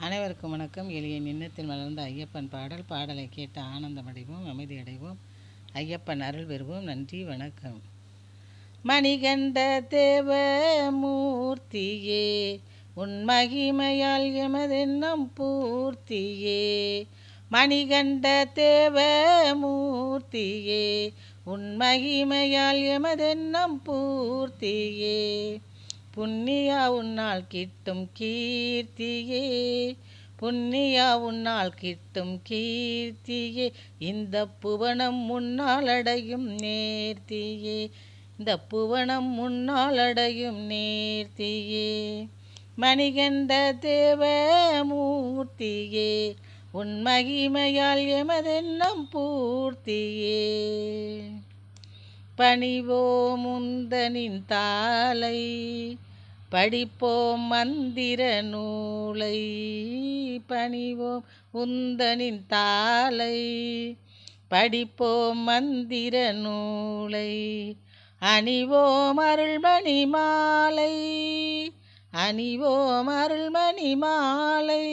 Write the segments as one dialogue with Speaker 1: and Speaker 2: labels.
Speaker 1: அனைவருக்கும் வணக்கம். எளிய நின்னத்தில் மலர்ந்த ஐயப்பன் பாடல். பாடலை கேட்டு ஆனந்தமடைவோம் அமைதி அடைவோம். ஐயப்பன் அருள் பெறுவோம். நன்றி வணக்கம். மணிகண்ட தேவ மூர்த்தியே உன் மகிமையால் எமதென்னம் பூர்த்தியே. மணிகண்ட தேவ மூர்த்தியே உன் மகிமையால் எமதென்னம் பூர்த்தியே. புண்ணியா உன்னால் கிட்டும் கீர்த்தியே புண்ணியா உன்னால் கிட்டும் கீர்த்தியே இந்த புவனம் முன்னால் அடையும் நேர்த்தியே இந்த புவனம் முன்னால் அடையும் நேர்த்தியே. மணிகண்ட தேவ மூர்த்தியே உன் மகிமையால் எமதென்னம் பூர்த்தியே. பணிவோம் முந்தனின் தாளை படிப்போம் மந்திர நூலை பணிவோம் உந்தனின் தாளை படிப்போம் மந்திர நூலை அணிவோம் அருள்மணி மாலை அணிவோம் அருள்மணி மாலை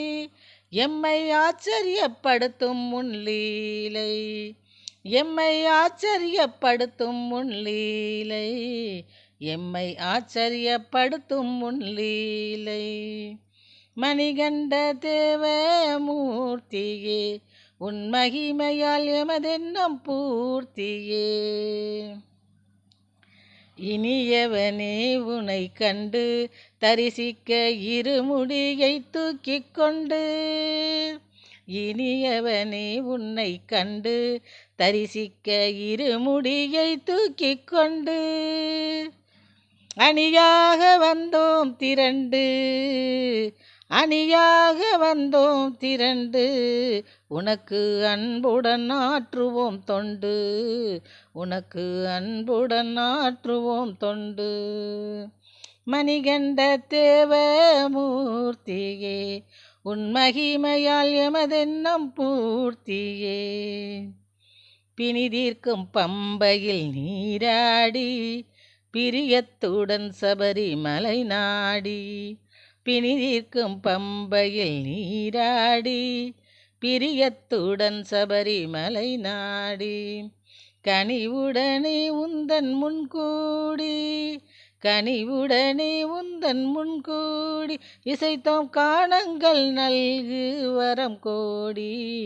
Speaker 1: எம்மை ஆச்சரியப்படுத்தும் முன்லீலை எம்மை ஆச்சரியப்படுத்தும் முன்லீலை எம்மை ஆச்சரியப்படுத்தும் முன்லீலை மணிகண்ட தேவ மூர்த்தியே உன் மகிமையால் எமதென்னம் பூர்த்தியே. இனியவனே உனை கண்டு தரிசிக்க இருமுடியை தூக்கிக் கொண்டு இனியவனே உன்னை கண்டு தரிசிக்க இருமுடியை தூக்கி கொண்டு. அணியாக வந்தோம் திரண்டு அணியாக வந்தோம் திரண்டு. உனக்கு அன்புடன் ஆற்றுவோம் தொண்டு உனக்கு அன்புடன் ஆற்றுவோம் தொண்டு. மணிகண்ட தேவ மூர்த்தியே உன் மகிமையால் எமதென்னம் பூர்த்தியே. பிணிதீர்க்கும் பம்பையில் நீராடி பிரியத்துடன் சபரிமலை நாடி பிணிதீர்க்கும் பம்பையில் நீராடி பிரியத்துடன் சபரிமலை நாடி கனிவுடனே உந்தன் முன்கூடி கனிவுடனே உந்தன் முன்கூடி இசைத்தோம் காணங்கள் நல்கு வரம் கோடி.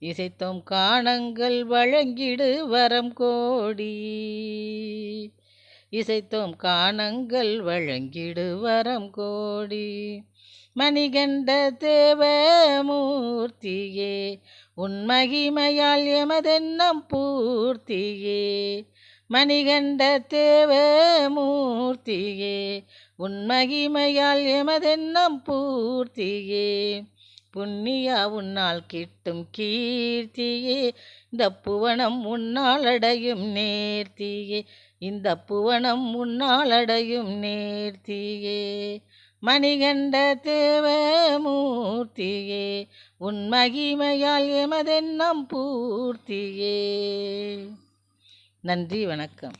Speaker 1: இசைத்தோம் காணங்கள் வழங்கிடு வரம் கோடி. இசைத்தோம் காணங்கள் வழங்கிடு வரம் கோடி. மணிகண்ட தேவ மூர்த்தியே உன் மகிமையால் எமதென்னம் பூர்த்தியே. மணிகண்ட தேவ மூர்த்தியே உன் மகிமையால் எமதென்னம் பூர்த்தியே. புண்ணியா உன்னால் கிட்டும் கீர்த்தியே இந்த புவனம் உன்னால் அடையும் நேர்த்தியே. இந்த புவனம் உன்னால் அடையும் நேர்த்தியே. மணிகண்ட தேவ மூர்த்தியே உன் மகிமையால் எமதென்னம் பூர்த்தியே. நன்றி வணக்கம்.